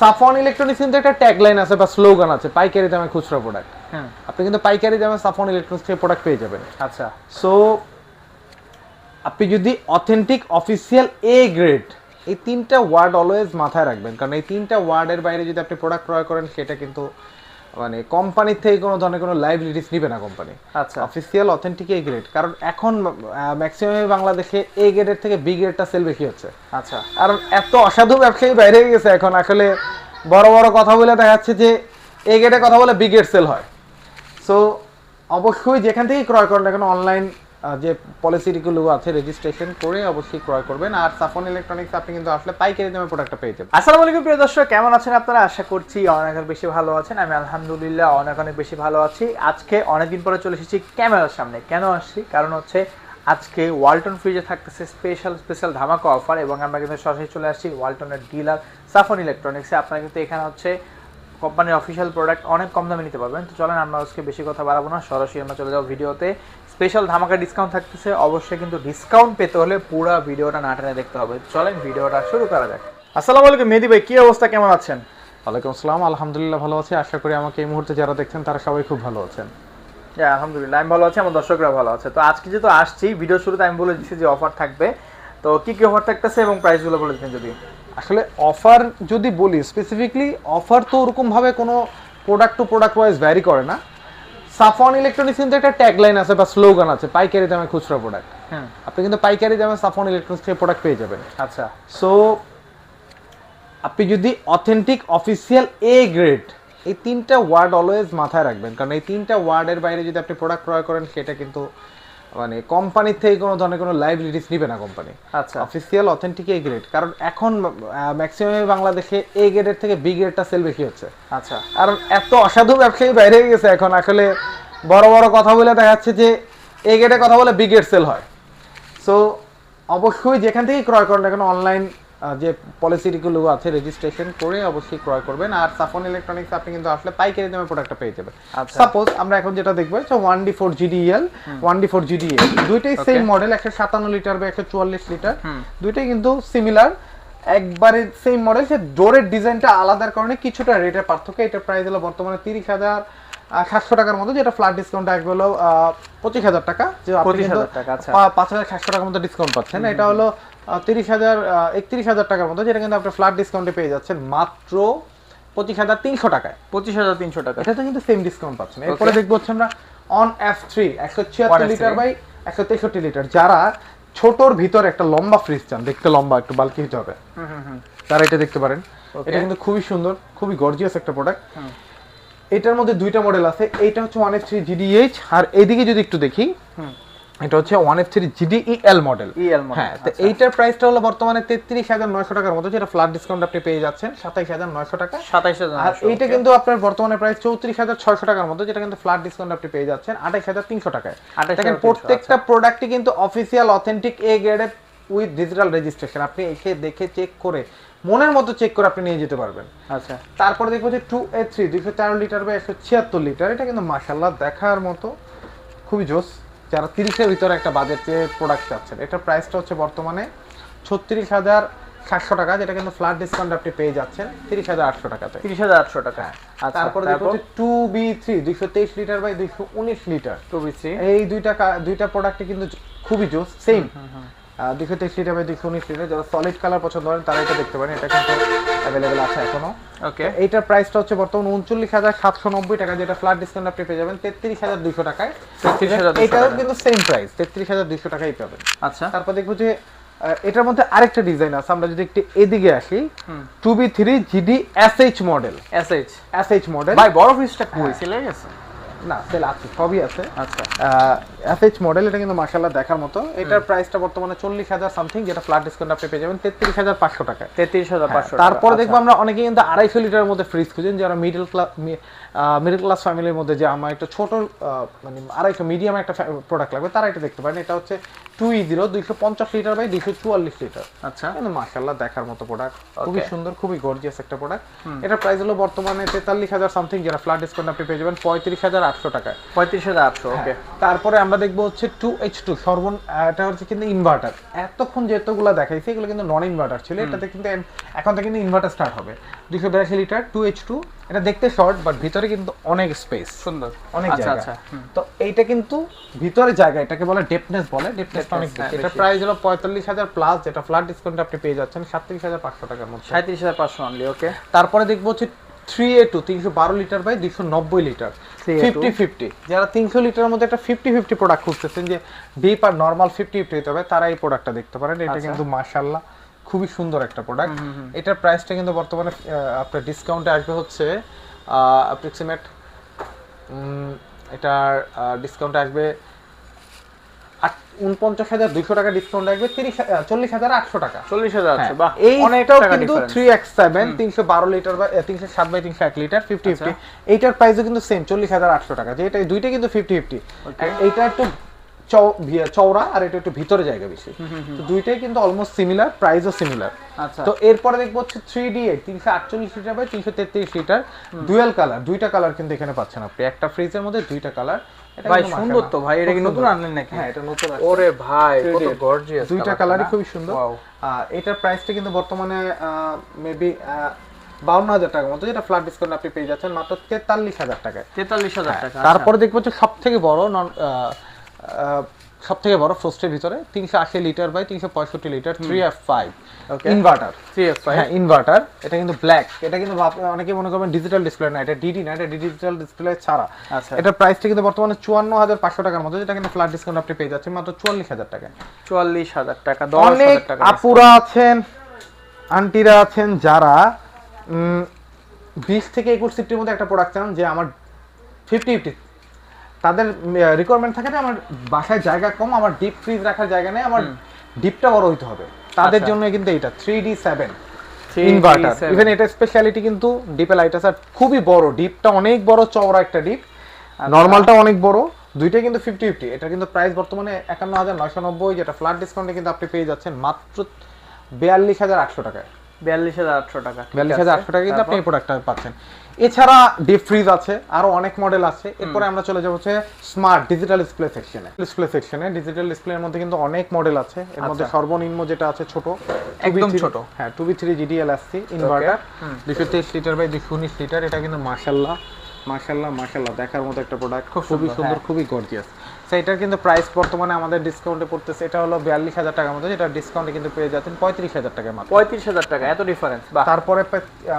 সাফন electronics কিন্তু একটা tagline আছে বা স্লোগান আছে পাইকারি দামে খুচরা প্রোডাক্ট হ্যাঁ। আপনি কিন্তু পাইকারি দামে সাফন ইলেকট্রনিক্স থেকে প্রোডাক্ট পেয়ে যাবেন। আচ্ছা। সো আপনি যদি অথেন্টিক অফিসিয়াল এ গ্রেড এই তিনটা ওয়ার্ড অলওয়েজ মাথায় রাখবেন। কারণ এই তিনটা ওয়ার্ডের বাইরে যদি আপনি প্রোডাক্ট ক্রয় করেন সেটা কিন্তু মানে কোম্পানির থেকে কোনো ধরনের কোনো লাইবিলিটিস নিবে না কোম্পানি আচ্ছা। অফিসিয়াল অথেন্টিক এ গ্রেড কারণ এখন ম্যাক্সিমাম বাংলাদেশে এ গ্রেডের থেকে বি গ্রেডটা সেল বেশি হচ্ছে। আচ্ছা। কারণ এত অসাধু ব্যবসায়ী বাইরে হয়ে গেছে এখন। আসলে বড় বড় কথা বলে দেখা যাচ্ছে যে এ গেটে কথা বলে বি গ্রেড সেল হয়। সো অবশ্যই যেখান থেকেই ক্রয় করেন না কেন অনলাইন যে পলিসিগুলো আছে রেজিস্ট্রেশন করে অবশ্যই ক্রয় করবেন। আর সাফন ইলেকট্রনিক্স আপনি কিন্তু আসলে পাইকারি দামে প্রোডাক্টটা পেয়ে যাবেন। আসসালামু আলাইকুম প্রিয় দর্শক, কেমন আছেন আপনারা? আশা করছি অনেক অনেক বেশি ভালো আছেন। আমি আলহামদুলিল্লাহ অনেক অনেক বেশি ভালো আছি। আজকে অনেকদিন পরে চলে এসেছি ক্যামেরার সামনে। কেন আসছি? কারণ হচ্ছে আজকে ওয়ালটন ফ্রিজে থাকতেছে স্পেশাল স্পেশাল ধামাকা অফার এবং আমরা কিন্তু সরাসরি চলে আসছি ওয়ালটনের ডিলার সাফন ইলেকট্রনিক্সে আপনারা কিন্তু এখানে হচ্ছে কোম্পানির অফিসিয়াল প্রোডাক্ট অনেক কম দামে নিতে পারবেন। তো চলেন, আমরা আজকে বেশি কথা বাড়াবো না। সরাসরি আমরা চলে যাব ভিডিওতে। স্পেশাল ধামাকা ডিসকাউন্ট থাকতেছে অবশ্যই কিন্তু ডিসকাউন্ট পেতে হলে পুরো ভিডিওটা না টেনে দেখতে হবে। চলেন ভিডিওটা শুরু করা যাক। আসসালামু আলাইকুম মেহেদি ভাই কি অবস্থা? কেমন আছেন? ওয়ালাইকুম আসসালাম আলহামদুলিল্লাহ ভালো আছি। আশা করি আমাকে এই মুহূর্তে যারা দেখছেন তারা সবাই খুব ভালো আছেন। হ্যাঁ আলহামদুলিল্লাহ আমি ভালো আছি আমার দর্শকরা ভালো আছে। তো আজকে যেহেতু আসছি ভিডিও শুরুতে আমি বলে দিচ্ছি যে অফার থাকবে। তো কি কি অফার থাকতেছে এবং প্রাইসগুলো বলে দিচ্ছেন যদি। আসলে অফার যদি বলি স্পেসিফিকলি অফার তো ওরকমভাবে কোনো product to product wise vary করে না। সাফন ইলেকট্রনিক্স কিন্তু একটা ট্যাগলাইন আছে বা স্লোগান আছে পাইকারি দামে খুচরা প্রোডাক্ট হ্যাঁ। আপনি কিন্তু পাইকারি দামে সাফন ইলেকট্রনিক্স থেকে প্রোডাক্ট পেয়ে যাবেন। আচ্ছা। সো আপনি যদি অথেন্টিক অফিসিয়াল এ গ্রেড এই তিনটা ওয়ার্ড অলওয়েজ মাথায় রাখবেন। কারণ এই তিনটা ওয়ার্ডের বাইরে যদি আপনি প্রোডাক্ট ক্রয় করেন সেটা কিন্তু মানে কোম্পানির থেকে কোনো ধরনের কোনো লাইবিলিটিস নিবে না কোম্পানি। আচ্ছা। অফিসিয়াল অথেন্টিক এ গ্রেড কারণ এখন ম্যাক্সিমাম বাংলাদেশে এ গ্রেডের থেকে বি গ্রেডটা সেল বেশি হচ্ছে। আচ্ছা। কারণ এত অসাধু ব্যবসায়ী বাইরে হয়ে গেছে এখন। আসলে বড় বড় কথা বলে দেখা যাচ্ছে যে এ গ্রেডে কথা বলে বি গ্রেড সেল হয়। সো অবশ্যই যেখান থেকেই ক্রয় করেন এখন অনলাইন যে পলিসিগুলো আছে রেজিস্ট্রেশন করে অবশ্যই ক্রয় করবেন। আর সাফন ইলেকট্রনিক্স আপনি কিন্তু আসলে পাইকারি দামে প্রোডাক্টটা পেয়ে যাবেন। আচ্ছা। সাপোজ আমরা এখন যেটা দেখব one D four GDL one D four GDA দুইটাই সেম মডেল একশো সাতান্ন লিটার বা একশো চুয়াল্লিশ লিটার দুইটাই কিন্তু সিমিলার একবারে সেম মডেল সে ডোরের ডিজাইনটা আলাদার কারণে কিছুটা রেটের পার্থক্য। এটার প্রাইস হলো বর্তমানে তিরিশ হাজার সাতশো টাকার মতো যেটা ফ্ল্যাট ডিসকাউন্ট আসবে হলো পঁচিশ হাজার টাকা। যে আপনি 25,000 টাকা, আচ্ছা। পাঁচ হাজার সাতশো টাকার মতো ডিসকাউন্ট পাচ্ছেন। এটা হলো তিরিশ হাজার একত্রিশ হাজার টাকার মতো যেটা কিন্তু আপনি ফ্ল্যাট ডিসকাউন্টে পেয়ে যাচ্ছেন মাত্র পঁচিশ হাজার তিনশো টাকায়। পঁচিশ হাজার তিনশো টাকা এটাতে কিন্তু সেম ডিসকাউন্ট পাচ্ছেন। এরপরে দেখব হচ্ছে আমরা অন এফ থ্রি একশো ছিয়াত্তর লিটার বাই একশো তেষট্টি লিটার যারা ছোটর ভিতরে একটা লম্বা ফ্রিজ চান দেখতে লম্বা একটু বালকি হতে হবে। তারা এটা দেখতে পারেন। এটা কিন্তু খুবই সুন্দর খুবই গর্জিয়াস একটা প্রোডাক্ট এটার মধ্যে দুইটা মডেল আছে। এইটা হচ্ছে ওয়ান এফ থ্রি জিডিএইচ আর এইদিকে যদি একটু দেখি এটা হচ্ছে one F three GDEL model EL model, হ্যাঁ তো আচ্ছা। এইটার প্রাইসটা হলো বর্তমানে তেত্রিশ হাজার নয়শো টাকার মতো যেটা ফ্ল্যাট ডিসকাউন্ট আপনি পেয়ে যাচ্ছেন সাতাইশ হাজার নয়শো টাকা। সাতাইশ হাজার আর এইটা কিন্তু আপনার বর্তমানে প্রাইস চৌত্রিশ হাজার ছয়শো টাকার মতো যেটা কিন্তু ফ্ল্যাট ডিসকাউন্ট আপনি পেয়ে যাচ্ছেন আঠাইশ হাজার তিনশো টাকায়। দেখেন প্রত্যেকটা প্রোডাক্টই কিন্তু official authentic A graded with digital registration আপনি এসে দেখে চেক করে মনের মতো চেক করে আপনি নিয়ে যেতে পারবেন। আচ্ছা। তারপরে দেখব যে টু এ থ্রি দুইশো তেরো লিটার বা একশো ছিয়াত্তর লিটার এটা কিন্তু মাসাল্লাহ দেখার মতো খুবই জোস। যারা তিরিশের ভিতরে একটা বাজেটে প্রোডাক্ট চাচ্ছেন। এটার প্রাইসটা হচ্ছে বর্তমানে ছত্রিশ হাজার সাতশো টাকা যেটা কিন্তু ফ্ল্যাট ডিসকাউন্ট আপনি পেয়ে যাচ্ছেন তিরিশ হাজার আটশো টাকাতে। তিরিশ হাজার আটশো টাকা। আর তারপরে দেখব টু বি থ্রি দুইশো তেইশ লিটার বাই দুইশো উনিশ লিটার টু বি থ্রি এই দুইটা দুইটা প্রোডাক্টে কিন্তু খুবই জোস সেম দুইশো তেইশ লিটার বাই দুইশো উনিশ লিটার যারা সলিড কালার পছন্দ করেন তারা এটা দেখতে পারেন। এটা কিন্তু অ্যাভেলেবেল আছে এখনও। ওকে এইটার প্রাইসটা হচ্ছে বর্তমান উনচল্লিশ হাজার সাতশো নব্বই টাকা যেটা ফ্ল্যাট ডিসকাউন্ট আপনি পেয়ে যাবেন। তেত্রিশ হাজার দুইশো টাকায়। 33,200 এটাও টাকায়। কিন্তু সেম প্রাইস তেত্রিশ হাজার দুইশো টাকাই পাবেন। আচ্ছা। তারপর দেখব যে এটার মধ্যে আরেকটা ডিজাইন আছে। আমরা যদি একটু এদিকে আসি two B three GD S H model S H S H model ভাই বড় ফ্রিজটা কই? গেছে না সেল আছে সবই আছে। আচ্ছা। এস এইচ মডেল এটা কিন্তু মার্শাল্লাহ দেখার মতো। এটার প্রাইসটা বর্তমানে চল্লিশ হাজার সামথিং যেটা ফ্ল্যাট ডিসকাউন্ট আপনি পেয়ে যাবেন তেত্রিশ হাজার পাঁচশো টাকায়। তেত্রিশ হাজার পাঁচশো হ্যাঁ, তারপরে দেখব আমরা অনেকে কিন্তু আড়াইশো লিটারের মধ্যে ফ্রিজ খুঁজেন যারা মিডল ক্লাস মিডল ক্লাস ফ্যামিলির মধ্যে যে আমার একটা ছোট মানে আড়াইশো মিডিয়াম একটা প্রোডাক্ট লাগবে তারা এটা দেখতে পারেন। এটা হচ্ছে টু ই জিরো দুইশো পঞ্চাশ লিটার বাই দুইশো চুয়াল্লিশ লিটার আচ্ছা। কিন্তু মার্শাল্লাহ দেখার মতো প্রোডাক্ট খুবই সুন্দর খুবই গর্জিয়াস একটা প্রোডাক্ট এটার প্রাইস হলো বর্তমানে তেতাল্লিশ হাজার সামথিং যারা ফ্ল্যাট ডিসকাউন্ট আপনি পেয়ে যাবেন পঁয়ত্রিশ হাজার আটশো টাকায়। পঁয়ত্রিশ হাজার আটশো ওকে তারপরে আমরা দেখব হচ্ছে টু এইচ টু সর্বন এটা হচ্ছে কিন্তু ইনভার্টার এতক্ষণ যেতগুলো দেখাইছি এগুলো কিন্তু নন ইনভার্টার ছিল এটাতে কিন্তু এখন থেকে কিন্তু ইনভার্টার স্টার্ট হবে। দুশো বিরাশি লিটার টু এইচ টু এটা দেখতে শর্ট বাট ভিতরে কিন্তু অনেক স্পেস সুন্দর। অনেক আচ্ছা জায়গা। আচ্ছা তো এইটা কিন্তু ভিতরে জায়গা এটাকে বলে ডেপনেস বলে। ডেপনেস অনেক হ্যাঁ, বেশি। এটা প্রাইস হলো পঁয়তাল্লিশ হাজার প্লাস যেটা ফ্ল্যাট ডিসকাউন্ট আপনি পেয়ে যাচ্ছেন সাতত্রিশ হাজার পাঁচশো টাকার মধ্যে। সাঁত্রিশ হাজার পাঁচশো অনলি ওকে তারপরে দেখব হচ্ছে থ্রি এ টু তিনশো বারো লিটার বাই দুইশো নব্বই লিটার। Fifty fifty. যারা তিনশো লিটারের মধ্যে একটা ফিফটি ফিফটি প্রোডাক্ট খুঁজতেছেন যে ডিপ আর নর্মাল ফিফটি ফিফটি হতে হবে তারা এই প্রোডাক্টটা দেখতে পারেন। এটা আচ্ছা। কিন্তু মাশাল্লাহ খুবই সুন্দর একটা প্রোডাক্ট এটার প্রাইসটা কিন্তু বর্তমানে আপনার ডিসকাউন্টে আসবে হচ্ছে অ্যাপ্রক্সিমেট এটার ডিসকাউন্টে আসবে উনপঞ্চাশ হাজার দুইশো টাকা ডিসকাউন্ট আসবে তিরিশ চল্লিশ হাজার আটশো টাকা। চল্লিশ হাজার এইটাও কিন্তু থ্রি এক্স সেভেন তিনশো বারো লিটার বা তিনশো সাত বাই তিনশো এক লিটার ফিফটি। ফিফটি এইটার প্রাইসও কিন্তু সেম চল্লিশ হাজার আটশো টাকা এই দুইটা কিন্তু ফিফটি ফিফটি এইটা একটু চওড়া আর এটা একটু ভিতরে জায়গা বেশি। তো দুইটাই কিন্তু অলমোস্ট সিমিলার প্রাইসও সিমিলার আচ্ছা। তো এরপরে দেখব হচ্ছে থ্রি ডি এইট তিনশো আটচল্লিশ লিটার বাই তিনশো তেত্রিশ লিটার ডুয়েল কালার দুইটা কালার কিন্তু এখানে পাচ্ছেন আপনি। একটা ফ্রিজের মধ্যে দুইটা কালার ভাই সুন্দর তো ভাই এটা কি নতুন আনলেন নাকি? হ্যাঁ এটা নতুন। ওরে ভাই কত গর্জিয়াস দুইটা কালারই খুবই সুন্দর। এটার প্রাইসটা কিন্তু বর্তমানে মেবি বাউন্ন হাজার টাকার মতো যেটা ফ্ল্যাট ডিসকাউন্ট আপনি পেয়ে যাচ্ছেন মাত্র তেতাল্লিশ হাজার টাকায়। তেতাল্লিশ হাজার টাকা হ্যাঁ, তারপরে দেখব হচ্ছে সব থেকে বড় নন সব থেকে বড় ফ্রোস্টের ভিতরে তিনশো আশি লিটার বাই তিনশো পঁয়ষট্টি litre three F five inverter three F five হ্যাঁ ইনভার্টার এটা কিন্তু ব্ল্যাক এটা কিন্তু অনেকে মনে করবেন ডিজিটাল ডিসপ্লে না এটা ডিডি না এটা ডিজিটাল ডিসপ্লে ছাড়া। আচ্ছা। এটার প্রাইসটা কিন্তু বর্তমানে চুয়ান্ন হাজার পাঁচশো টাকার মতো যেটা কিন্তু ফ্ল্যাট ডিসকাউন্ট আপনি পেয়ে যাচ্ছেন মাত্র চুয়াল্লিশ হাজার টাকা চুয়াল্লিশ হাজার টাকা দশ অনেক হাজার টাকা আপুরা আছেন আন্টিরা আছেন যারা বিশ থেকে একুশ সিফটির মধ্যে একটা প্রোডাক্ট চান যে আমার ফিফটি ফিফটি তাদের রিকোয়ারমেন্ট থাকে যে আমার বাসায় জায়গা কম আমার ডিপ ফ্রিজ রাখার জায়গা নেই আমার ডিপটা বড় হইতে হবে তাদের আচ্ছা। জন্য কিন্তু এটা three D seven inverter. Even এটা স্পেশালিটি কিন্তু ডিপে লাইট আছে আর খুবই বড় ডিপটা অনেক বড় চওড়া একটা ডিপ আচ্ছা। নর্মালটা অনেক বড় দুইটাই কিন্তু ফিফটি ফিফটি এটা কিন্তু প্রাইস বর্তমানে একান্ন হাজার নয়শো নব্বই যেটা ফ্ল্যাট ডিসকাউন্টে কিন্তু আপনি পেয়ে যাচ্ছেন মাত্র বিয়াল্লিশ হাজার আটশো টাকায় বিয়াল্লিশ হাজার আটশো টাকা বিয়াল্লিশ হাজার আটশো টাকা কিন্তু আপনি এই প্রোডাক্টটা পাচ্ছেন। এছাড়া ডিপ ফ্রিজ আছে আরও অনেক মডেল আছে। এরপরে আমরা চলে যাব হচ্ছে স্মার্ট ডিজিটাল ডিসপ্লে সেকশনে ডিসপ্লে সেকশনে ডিজিটাল ডিসপ্লের মধ্যে কিন্তু অনেক মডেল আছে। এর মধ্যে আচ্ছা। সর্বনিম্ন যেটা আছে ছোট একদম 2B3 ছোট। হ্যাঁ টু বি থ্রি জিডিএল আসছি ইনভার্টার দুশো তেইশ লিটার বাই দুশো উনিশ লিটার এটা কিন্তু মার্শাল্লাহ মার্শাল্লাহ মার্শাল্লাহ দেখার মতো একটা প্রোডাক্ট খুবই সুন্দর, সুন্দর হ্যাঁ। খুবই গর্জিয়াস এটার কিন্তু প্রাইস বর্তমানে আমাদের ডিসকাউন্টে পড়তেছে। এটা হলো বিয়াল্লিশ হাজার টাকার মতো যেটা ডিসকাউন্টে কিন্তু পেয়ে যাচ্ছেন পঁয়ত্রিশ হাজার টাকার মাত্র পঁয়ত্রিশ হাজার টাকা এত ডিফারেন্স বা তারপরে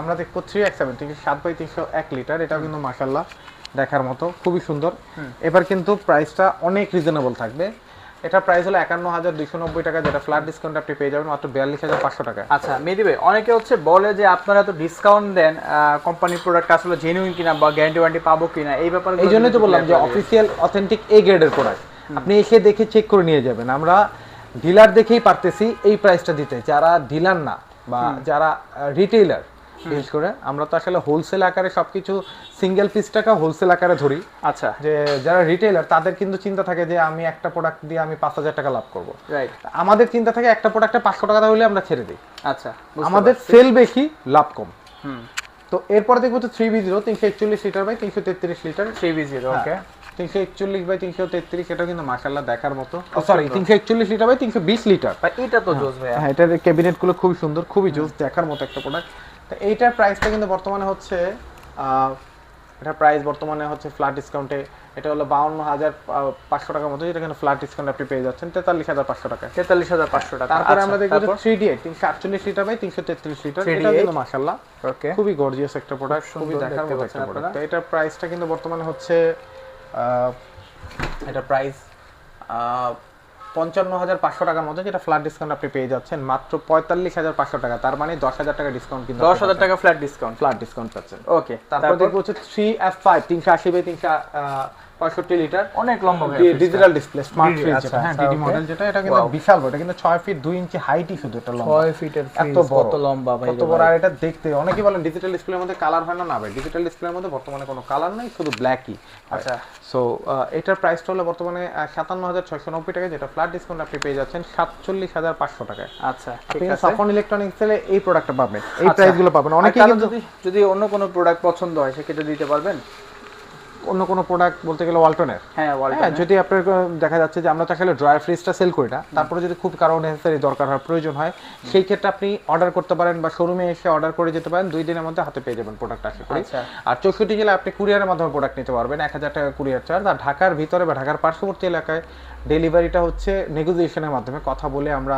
আমরা দেখব থ্রি এক সেভেন থেকে সাত বাই তিনশো এক লিটার এটাও কিন্তু মাসাল্লাহ দেখার মতো খুবই সুন্দর। এবার কিন্তু প্রাইসটা অনেক রিজনেবল থাকবে। এটা প্রাইস হলো একান্ন হাজার দুইশো নব্বই টাকা যেটা ফ্ল্যাট ডিসকাউন্ট আপনি পেয়ে যাবেন মাত্র বিয়াল্লিশ হাজার পাঁচশো টাকা। আচ্ছা মেহেদি ভাই অনেকে হচ্ছে বলে যে আপনারা তো ডিসকাউন্ট দেন কোম্পানির প্রোডাক্ট আসলে জেনুইন কিনা বা গ্যারান্টি ওয়ারেন্টি পাবো কিনা এই ব্যাপারে এই জন্যই তো বললাম যে অফিসিয়াল অথেন্টিক এ গ্রেডের প্রোডাক্ট আপনি এসে দেখে চেক করে নিয়ে যাবেন। আমরা ডিলার দেখেই পারতেছি এই প্রাইসটা দিতে। যারা ডিলার না বা যারা রিটেইলার বিশেষ করে আমরা তো আসলে হোলসেল আকারে সবকিছু সিঙ্গেল পিস টাকা হোলসেল আকারে ধরি। আচ্ছা। যে যারা রিটেইলার তাদের কিন্তু চিন্তা থাকে যে আমি একটা প্রোডাক্ট দিয়ে আমি পাঁচ হাজার টাকা লাভ করব। রাইট আমাদের চিন্তা থাকে একটা প্রোডাক্টে পাঁচশো টাকা হলে আমরা ছেড়ে দিই। আচ্ছা আমাদের সেল বেশি লাভ কম। তো এরপরে দেখব তো থ্রি বি জিরো তিনশো একচল্লিশ লিটার বাই তিনশো তেত্রিশ litre three B zero okay তিনশো একচল্লিশ বাই তিনশো তেত্রিশ এটা কিন্তু মাসাল্লাহ দেখার মতো। সরি তিনশো একচল্লিশ লিটার বাই তিনশো বিশ লিটার ভাই এটা তো জোস ভাইয়া। হ্যাঁ এটার ক্যাবিনেটগুলো খুবই সুন্দর খুবই জোস দেখার মতো একটা প্রোডাক্ট তো এইটার প্রাইসটা কিন্তু বর্তমানে হচ্ছে এটার প্রাইস বর্তমানে হচ্ছে ফ্ল্যাট ডিসকাউন্টে এটা হলো বাউন্ন হাজার পাঁচশো টাকার মতো যেটা কিন্তু ফ্ল্যাট ডিসকাউন্ট আপনি পেয়ে যাচ্ছেন তেতাল্লিশ হাজার পাঁচশো টাকা। তেতাল্লিশ হাজার পাঁচশো টাকা। তারপরে আচ্ছা, আমরা দেখব থ্রি ডি এইট তিনশো আটচল্লিশ লিটার বাই তিনশো তেত্রিশ লিটার 3D এটা কিন্তু মাসাল্লাহ ওকে খুবই গর্জিয়াস একটা প্রোডাক্ট খুব খুবই দেখার মতো একটা প্রোডাক্ট এটার প্রাইসটা কিন্তু বর্তমানে হচ্ছে এটা প্রাইস পঞ্চান্ন হাজার পাঁচশো টাকার মধ্যে যেটা ফ্ল্যাট ডিসকাউন্ট আপনি পেয়ে যাচ্ছেন মাত্র পঁয়তাল্লিশ হাজার পাঁচশো টাকা। তার মানে দশ হাজার টাকা ডিসকাউন্ট কিন্তু দশ হাজার টাকা ফ্ল্যাট ডিসকাউন্ট ফ্ল্যাট ডিসকাউন্ট পাচ্ছেন। ওকে তারপর তারপর? দেখব হচ্ছে থ্রি এফ ফাইভ তিনশো আশি বাই তিনশো পঁয়ষট্টি লিটার। অনেক লম্বা ডিজিটাল ডিসপ্লে স্মার্ট ফ্রিজ আচ্ছা, হ্যাঁ আচ্ছা, ডিডি মডেল যেটা এটা কিন্তু বিশাল বড় এটা কিন্তু ছয় ফিট দুই ইঞ্চি হাইটই শুধু এটা লম্বা। ছয় ফিটের এত কত লম্বা ভাই কত বড় আর এটা দেখতে অনেকেই বলেন ডিজিটাল ডিসপ্লের মধ্যে কালার হয় না না ভাই। ডিজিটাল ডিসপ্লের মধ্যে বর্তমানে কোনো কালার নেই শুধু ব্ল্যাকই আচ্ছা। সো এটার প্রাইসটা হলো বর্তমানে সাতান্ন হাজার ছয়শো নব্বই টাকা যেটা ফ্ল্যাট ডিসকাউন্ট আপনি পেয়ে যাচ্ছেন সাতচল্লিশ হাজার পাঁচশো টাকায়। আচ্ছা আপনি ঠিক আছে। সাফন ইলেকট্রনিক্স এর এই প্রোডাক্টটা পাবেন। এই আচ্ছা। প্রাইসগুলো পাবেন। অনেকেই যদি যদি অন্য কোনো প্রোডাক্ট পছন্দ হয় সেক্ষেত্রে দিতে পারবেন। অন্য কোনো প্রোডাক্ট বলতে গেলে ওয়ালটনের হ্যাঁ হ্যাঁ যদি আপনার দেখা যাচ্ছে যে আমরা তো আসলে ড্রায়ার ফ্রিজটা সেল করি না তারপরে যদি খুব কারণ নেসেসারি দরকার হয় প্রয়োজন হয় সেই ক্ষেত্রে আপনি অর্ডার করতে পারেন বা শোরুমে এসে অর্ডার করে যেতে পারেন দুই দিনের মধ্যে হাতে পেয়ে যাবেন প্রোডাক্ট আশা করি। আচ্ছা। আর চৌষট্টি জেলায় আপনি কুরিয়ারের মাধ্যমে প্রোডাক্ট নিতে পারবেন এক হাজার টাকা কুরিয়ার চার্জ আর ঢাকার ভিতরে বা ঢাকার পার্শ্ববর্তী এলাকায় ডেলিভারিটা হচ্ছে নেগোসিয়েশনের মাধ্যমে। কথা বলে আমরা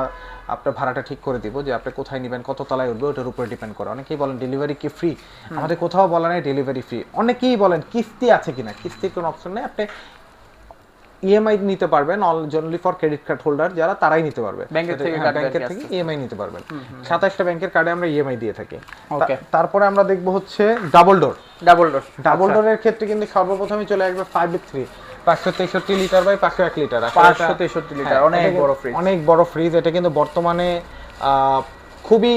আপনার ভাড়াটা ঠিক করে দিব যে আপনি কোথায় নেবেন কত তলায় উঠবে ওটার উপরে ডিপেন্ড করে। অনেকেই বলেন ডেলিভারি কি ফ্রি আমাদের কোথাও বলা নেই ডেলিভারি ফ্রি অনেকেই বলেন কিস্তি আছে কিনা? কিস্তির কোনো অপশন নেই। আপনি ইএমআই নিতে পারবেন all only for credit card holder যারা তারাই নিতে পারবে। ব্যাংকের থেকে হ্যাঁ, ব্যাংকের থেকে ইএমআই নিতে পারবেন। সাতাশটা ব্যাংকের কার্ডে আমরা ইএমআই দিয়ে থাকি। তারপরে আমরা দেখব হচ্ছে double door double door double ডোরের ক্ষেত্রে কিন্তু সর্বপ্রথমে চলে আসবে ফাইভ থ্রি পাঁচশো তেষট্টি লিটার বাই পাঁচশো এক লিটার। আসলে পাঁচশো এটা- তেষট্টি লিটার হ্যাঁ, অনেক বড় ফ্রিজ অনেক বড় ফ্রিজ এটা কিন্তু বর্তমানে আহ, খুবই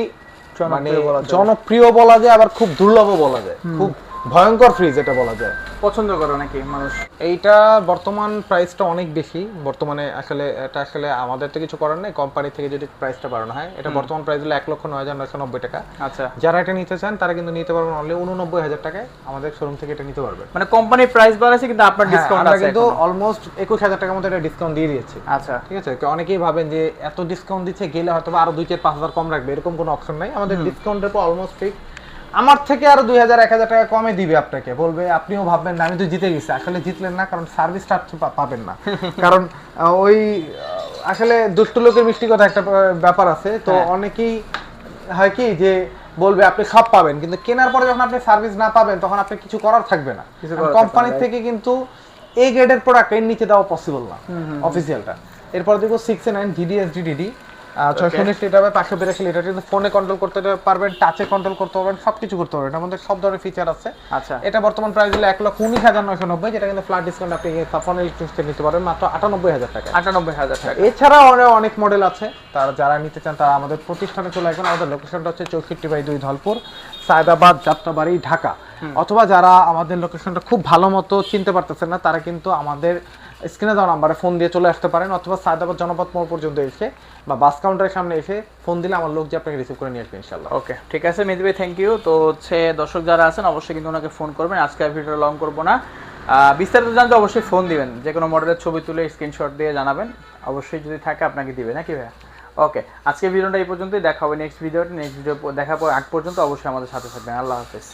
মানে জনপ্রিয় বলা যায়। জনপ্রিয় বলা যায় আবার খুব দুর্লভ বলা যায়। খুব ভয়ঙ্কর ফ্রিজ এটা বলা যায়। পছন্দ করে নাকি মানুষ? এইটা বর্তমান প্রাইসটা অনেক বেশি। বর্তমানে আসলে এটা আসলে আমাদের তো কিছু করার নেই। কোম্পানি থেকে যদি প্রাইসটা বাড়ানো হয় এটা বর্তমান প্রাইস হলো এক লক্ষ নয় হাজার নয়শো নব্বই টাকা। আচ্ছা। যারা এটা নিতে চান তারা কিন্তু নিতে পারবেন অনলি উননব্বই হাজার টাকায়। আমাদের শোরুম থেকে এটা নিতে পারবেন। মানে কোম্পানি প্রাইস বাড়াচ্ছে কিন্তু আপনার হ্যাঁ, ডিসকাউন্ট আছে কিন্তু অলমোস্ট একুশ হাজার টাকার মতো এটা ডিসকাউন্ট দিয়ে দিয়েছে। আচ্ছা। ঠিক আছে? অনেকেই ভাবেন যে এত ডিসকাউন্ট দিচ্ছে গেলে হয়তো আরও দুই চার পাঁচ হাজার কম রাখবে। এরকম কোনো অপশন নাই। আমাদের ডিসকাউন্টের পর অলমোস্ট ঠিক আমার থেকে আরও দুই হাজার এক হাজার টাকা কমে দিবে আপনাকে। বলবে আপনিও ভাববেন না আমি তো জিতে গেছি। আসলে জিতলেন না কারণ সার্ভিসটা আপনি পাবেন না। কারণ ওই আসলে দুষ্ট লোকের মিষ্টি কথা একটা ব্যাপার আছে। তো হ্যাঁ। অনেকেই হয় কি যে বলবে আপনি সব পাবেন। কিন্তু কেনার পরে যখন আপনি সার্ভিস না পাবেন তখন আপনি কিছু করার থাকবে না। কোম্পানি থেকে কিন্তু এই গ্রেডের প্রোডাক্টের নিচে দেওয়া পসিবল না অফিসিয়ালটা এরপর দেখো সিক্স নাইন ডিডিএসডি ডিডি ছয়শো উনিশ লিটার বা পাঁচশো বিরাশি লিটার কিন্তু ফোনে কন্ট্রোল করতে পারবেন টাচে কন্ট্রোল করতে পারবেন সবকিছু করতে পারবেন। এটার মধ্যে সব ধরনের ফিচার আছে। আচ্ছা। এটা বর্তমান প্রাইস হলো এক লক্ষ উনিশ হাজার নয়শো নব্বই যেটা কিন্তু ফ্ল্যাট ডিসকাউন্ট আপনি সাফন ইলেকট্রিক্স নিতে পারবেন মাত্র আটানব্বই হাজার টাকা। আটানব্বই হাজার টাকা। এছাড়াও আরও অনেক মডেল আছে। তারা যারা নিতে চান তারা আমাদের প্রতিষ্ঠানে চলে আসবেন। আমাদের লোকেশনটা হচ্ছে চৌষট্টি বাই দুই ধলপুর সায়দাবাদ যাত্রাবাড়ি ঢাকা। অথবা যারা আমাদের লোকেশনটা খুব ভালো মতো চিনতে পারতেছেন না তারা কিন্তু আমাদের স্ক্রিনে দেওয়া নাম্বারে ফোন দিয়ে চলে আসতে পারেন, অথবা সায়দাবাদ জনপথ মোড় পর্যন্ত এসে বা বাস কাউন্টারের সামনে এসে ফোন দিলে আমার লোক যে আপনাকে রিসিভ করে নিয়ে আসবে ইনশাল্লাহ ওকে ঠিক আছে ভাই থ্যাংক ইউ তো হচ্ছে দর্শক যারা আছেন, অবশ্যই কিন্তু ওনাকে ফোন করবেন। আজকে ভিডিও লং করব না। বিস্তারিত জানতে অবশ্যই ফোন দিবেন। যে কোনো মডেলের ছবি তুলে স্ক্রিনশট দিয়ে জানাবেন। অবশ্যই যদি থাকে, আপনাকে দিবে, নাকি ভাইয়া? ওকে আজকে ভিডিওটা এই পর্যন্তই। দেখা হবে নেক্সট ভিডিওতে নেক্সট ভিডিও দেখা পর আগ পর্যন্ত অবশ্যই আমাদের সাথে থাকবেন। আল্লাহ হাফেজ।